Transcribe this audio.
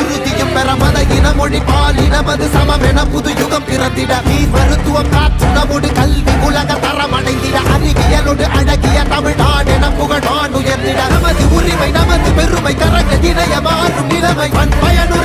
உறுதியும் பெற மத இன மொழி பால் இனமது சமமென புது யுகம் பிறந்திட. நீ மருத்துவம் காற்றுணவோடு கல்வி உலக தரம் அடைந்திட அறிவியலோடு அழகிய தமிழ்நாடு என புகழ் நான் உயர்ந்திட. நமது உரிமை நமது பெருமை கரங்க இணைய மாறும் நிலைமை. பண்பயனு